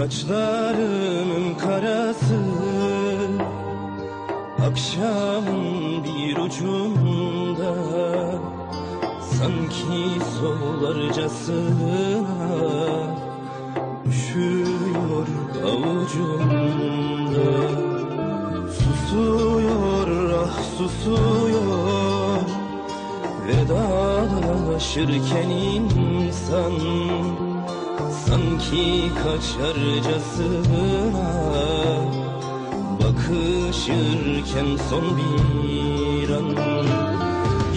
Saçlarının karası Akşamın bir ucunda Sanki solarcasına Üşüyor avucumda. Susuyor ah susuyor. Vedalaşırken insan Sanki kaçarcasına Bakışırken son bir an.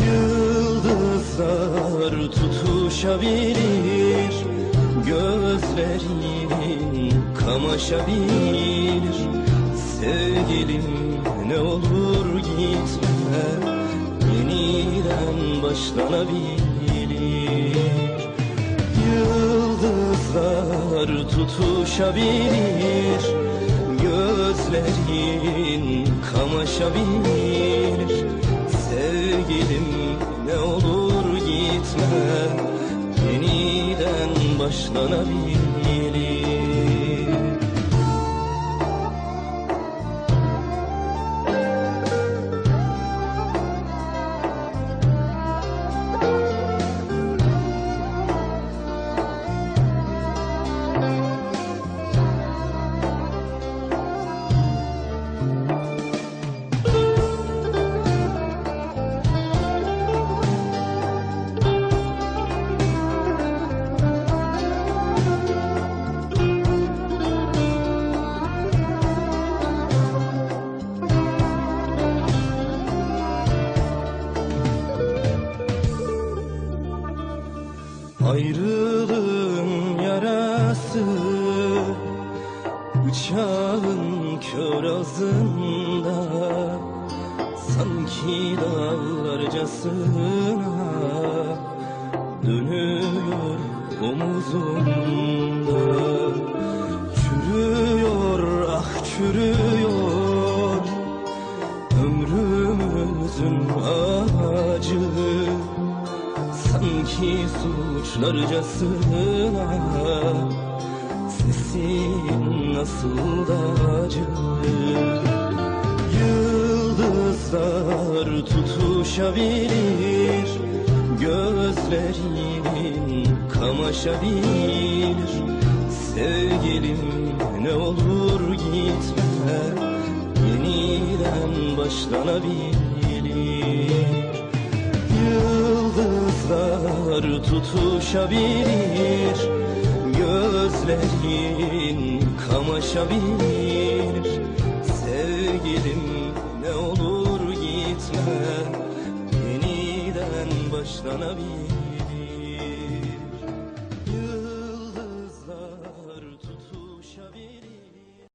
Yıldızlar tutuşabilir Gözlerin kamaşabilir. Sevgilim ne olur gitme Yeniden başlanabilir Yıldızlar tutuşabilir Gözlerin kamaşabilir. Sevgilim ne olur gitme Yeniden başlanabilir Ayrılığın yarası Bıçağın kör ağzında Sanki dağlarcasına Dönüyor omuzumda Çürüyor ah çürüyor Sanki suçlarcasına Sesin nasıl da acı Yıldızlar tutuşabilir Gözlerin kamaşabilir. Sevgilim ne olur gitme Yeniden başlanabilir Yıldızlar tutuşabilir Gözlerin kamaşabilir. Sevgilim ne olur gitme Yeniden başlanabilir